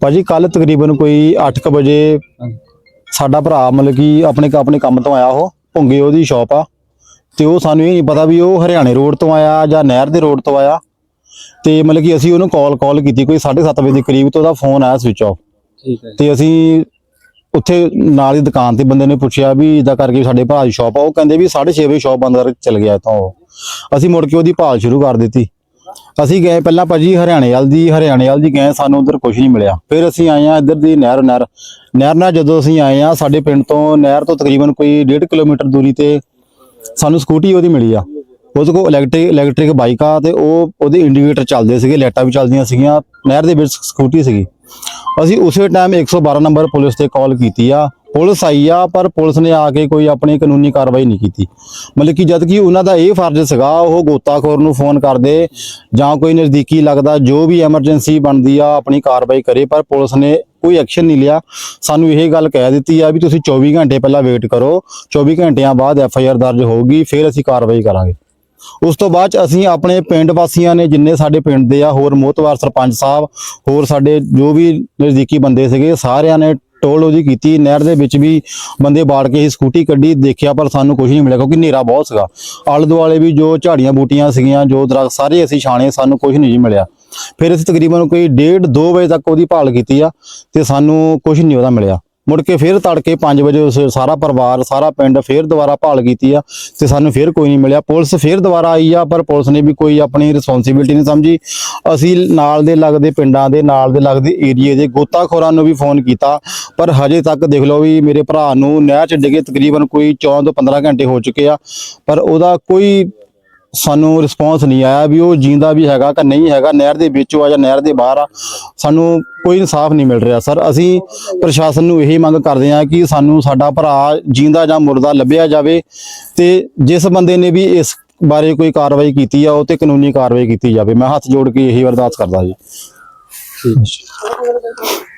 ਭਾਜੀ ਕੱਲ ਤਕਰੀਬਨ ਕੋਈ 8:00 ਵਜੇ ਸਾਡਾ ਭਰਾ ਮਤਲਬ ਕਿ ਆਪਣੇ ਆਪਣੇ ਕੰਮ ਤੋਂ ਆਇਆ ਉਹ, ਭੁੰਗੇ ਉਹਦੀ ਸ਼ਾਪ ਆ। ਤੇ ਉਹ ਸਾਨੂੰ ਇਹ ਨਹੀਂ ਪਤਾ ਵੀ ਉਹ ਹਰਿਆਣੇ ਰੋਡ ਤੋਂ ਆਇਆ ਜਾਂ ਨਹਿਰ ਦੇ ਰੋਡ ਤੋਂ ਆਇਆ। ਤੇ ਮਤਲਬ ਕਿ ਅਸੀਂ ਉਹਨੂੰ ਕਾਲ ਕਾਲ ਕੀਤੀ ਕੋਈ 7:30 ਵਜੇ ਦੇ ਕਰੀਬ ਤੇ ਉਹਦਾ ਫੋਨ ਆਇਆ ਸਵਿਚ ਆਫ ਠੀਕ ਹੈ ਤੇ ਅਸੀਂ ਉੱਥੇ ਨਾਲ ਦੀ ਦੁਕਾਨ ਤੇ ਬੰਦੇ ਨੇ ਪੁੱਛਿਆ ਵੀ ਇਦਾਂ ਕਰਕੇ ਸਾਡੇ ਭਰਾ ਦੀ ਸ਼ਾਪ ਆ ਉਹ ਕਹਿੰਦੇ ਵੀ 6:30 ਵਜੇ ਸ਼ਾਪ ਬੰਦ ਕਰਕੇ ਚਲ ਗਿਆ ਤਾਂ ਉਹ ਅਸੀਂ ਮੁੜ ਕੇ ਉਹਦੀ ਭਾਲ ਸ਼ੁਰੂ ਕਰ ਦਿੱਤੀ। ਅਸੀਂ ਗਏ ਪਹਿਲਾਂ ਭਾਜੀ ਹਰਿਆਣੇ ਵਾਲ ਦੀ ਹਰਿਆਣੇ ਵਾਲ ਦੀ ਗਏ ਸਾਨੂੰ ਉਧਰ ਕੁਝ ਨਹੀਂ ਮਿਲਿਆ। ਫਿਰ ਅਸੀਂ ਆਏ ਆ ਇੱਧਰ ਦੀ ਨਹਿਰ ਨਹਿਰ ਨਹਿਰ ਨਾਲ ਜਦੋਂ ਅਸੀਂ ਆਏ ਆ ਸਾਡੇ ਪਿੰਡ ਤੋਂ ਨਹਿਰ ਤੋਂ ਤਕਰੀਬਨ ਕੋਈ 1.5 ਕਿਲੋਮੀਟਰ ਦੂਰੀ ਤੇ ਸਾਨੂੰ ਸਕੂਟੀ ਉਹਦੀ ਮਿਲੀ ਆ। ਉਹਦੇ ਕੋਲ ਇਲੈਕਟ੍ਰਿਕ ਇਲੈਕਟ੍ਰਿਕ ਬਾਈਕ ਆ ਤੇ ਉਹ ਉਹਦੇ ਇੰਡੀਕੇਟਰ ਚੱਲਦੇ ਸੀਗੇ, ਲਾਈਟਾਂ ਵੀ ਚੱਲਦੀਆਂ ਸੀਗੀਆਂ, ਨਹਿਰ ਦੇ ਵਿੱਚ ਸਕੂਟੀ ਸੀਗੀ। ਅਸੀਂ ਉਸੇ ਟਾਈਮ 112 ਨੰਬਰ ਪੁਲਿਸ ਤੇ ਕਾਲ ਕੀਤੀ ਆ। ਪੁਲਿਸ ਆਈ ਆ, ਪਰ ਪੁਲਿਸ ਨੇ ਆ ਕੇ ਕੋਈ ਆਪਣੀ ਕਾਨੂੰਨੀ ਕਾਰਵਾਈ ਨਹੀਂ ਕੀਤੀ। ਮਤਲਬ ਕਿ ਜਦ ਕਿ ਉਹਨਾਂ ਦਾ ਇਹ ਫਰਜ਼ ਸੀਗਾ, ਉਹ ਗੋਤਾਖੋਰ ਨੂੰ ਫੋਨ ਕਰਦੇ ਜਾਂ ਕੋਈ ਨਜ਼ਦੀਕੀ ਲੱਗਦਾ, ਜੋ ਵੀ ਐਮਰਜੈਂਸੀ ਬਣਦੀ ਆ, ਆਪਣੀ ਕਾਰਵਾਈ ਕਰੇ, ਪਰ ਪੁਲਿਸ ਨੇ ਕੋਈ ਐਕਸ਼ਨ ਨਹੀਂ ਲਿਆ। ਸਾਨੂੰ ਇਹ ਗੱਲ ਕਹਿ ਦਿੱਤੀ ਆ ਵੀ ਤੁਸੀਂ 24 ਘੰਟੇ ਪਹਿਲਾਂ ਵੇਟ ਕਰੋ। 24 ਘੰਟਿਆਂ ਬਾਅਦ ਐਫ ਆਈ ਆਰ ਦਰਜ ਹੋਊਗੀ, ਫਿਰ ਅਸੀਂ ਕਾਰਵਾਈ ਕਰਾਂਗੇ। ਉਸ ਤੋਂ ਬਾਅਦ ਚ ਅਸੀਂ ਆਪਣੇ ਪਿੰਡ ਵਾਸੀਆਂ ਨੇ ਜਿੰਨੇ ਸਾਡੇ ਪਿੰਡ ਦੇ ਆ, ਹੋਰ ਮੋਤਵਾਰ ਸਰਪੰਚ ਸਾਹਿਬ, ਹੋਰ ਸਾਡੇ ਜੋ ਵੀ ਨਜ਼ਦੀਕੀ ਬੰਦੇ ਸੀਗੇ, ਸਾਰਿਆਂ ਨੇ ਟੋਲ ਉਹਦੀ ਕੀਤੀ। ਨਹਿਰ ਦੇ ਵਿੱਚ ਵੀ ਬੰਦੇ ਬਾੜ ਕੇ ਹੀ ਸਕੂਟੀ ਕੱਢੀ, ਦੇਖਿਆ ਪਰ ਸਾਨੂੰ ਕੁਝ ਨਹੀਂ ਮਿਲਿਆ ਕਿਉਂਕਿ ਹਨੇਰਾ ਬਹੁਤ ਸੀਗਾ। ਆਲੇ ਦੁਆਲੇ ਵੀ ਜੋ ਝਾੜੀਆਂ ਬੂਟੀਆਂ ਸੀਗੀਆਂ, ਜੋ ਦਰਖਤ ਸਾਰੇ ਅਸੀਂ ਛਾਣੇ, ਸਾਨੂੰ ਕੁਝ ਨਹੀਂ ਜੀ ਮਿਲਿਆ। ਫਿਰ ਅਸੀਂ ਤਕਰੀਬਨ ਕੋਈ 1:30 2 ਵਜੇ ਤੱਕ ਉਹਦੀ ਭਾਲ ਕੀਤੀ ਆ ਤੇ ਸਾਨੂੰ ਕੁਝ ਨਹੀਂ ਉਹਦਾ ਮਿਲਿਆ। ਮੁੜ ਕੇ ਫਿਰ ਤੜਕੇ 5 ਵਜੇ ਸਾਰਾ ਪਰਿਵਾਰ, ਸਾਰਾ ਪਿੰਡ ਫਿਰ ਦੁਬਾਰਾ ਭਾਲ ਕੀਤੀ ਆ ਤੇ ਸਾਨੂੰ ਫਿਰ ਕੋਈ ਨਹੀਂ ਮਿਲਿਆ। ਪੁਲਿਸ ਫਿਰ ਦੁਬਾਰਾ ਆਈ ਆ, ਪਰ ਪੁਲਿਸ ਨੇ ਵੀ ਕੋਈ ਆਪਣੀ ਰਿਸਪੌਂਸਿਬਿਲਟੀ ਨਹੀਂ ਸਮਝੀ। ਅਸੀਂ ਨਾਲ ਦੇ ਲੱਗਦੇ ਪਿੰਡਾਂ ਦੇ, ਨਾਲ ਦੇ ਲੱਗਦੇ ਏਰੀਏ ਦੇ ਗੋਤਾਖੋਰਾਂ ਨੂੰ ਵੀ ਫੋਨ ਕੀਤਾ, ਪਰ ਹਜੇ ਤੱਕ ਦੇਖ ਲਓ ਵੀ ਮੇਰੇ ਭਰਾ ਨੂੰ ਨਹਿਰ ਚ ਡਿੱਗੇ ਤਕਰੀਬਨ ਕੋਈ 14 ਤੋਂ 15 ਘੰਟੇ ਹੋ ਚੁੱਕੇ ਆ, ਪਰ ਉਹਦਾ ਕੋਈ ਸਾਨੂੰ ਰਿਸਪੌਂਸ ਨਹੀਂ ਆਇਆ ਵੀ ਉਹ ਜਿੰਦਾ ਵੀ ਹੈਗਾ ਕਿ ਨਹੀਂ ਹੈਗਾ, ਨਹਿਰ ਦੇ ਵਿੱਚੋਂ ਆ ਜਾਂ ਨਹਿਰ ਦੇ ਬਾਹਰ ਆ, ਸਾਨੂੰ ਕੋਈ ਇਨਸਾਫ ਨਹੀਂ ਮਿਲ ਰਿਹਾ। ਸਰ, ਅਸੀਂ ਪ੍ਰਸ਼ਾਸਨ ਨੂੰ ਇਹੀ ਮੰਗ ਕਰਦੇ ਹਾਂ ਕਿ ਸਾਨੂੰ ਸਾਡਾ ਭਰਾ ਜਿੰਦਾ ਜਾਂ ਮੁਰਦਾ ਲੱਭਿਆ ਜਾਵੇ ਤੇ ਜਿਸ ਬੰਦੇ ਨੇ ਵੀ ਇਸ ਬਾਰੇ ਕੋਈ ਕਾਰਵਾਈ ਕੀਤੀ ਆ, ਉਹ ਤੇ ਕਾਨੂੰਨੀ ਕਾਰਵਾਈ ਕੀਤੀ ਜਾਵੇ। ਮੈਂ ਹੱਥ ਜੋੜ ਕੇ ਇਹੀ ਅਰਦਾਸ ਕਰਦਾ ਜੀ। ਠੀਕ ਹੈ।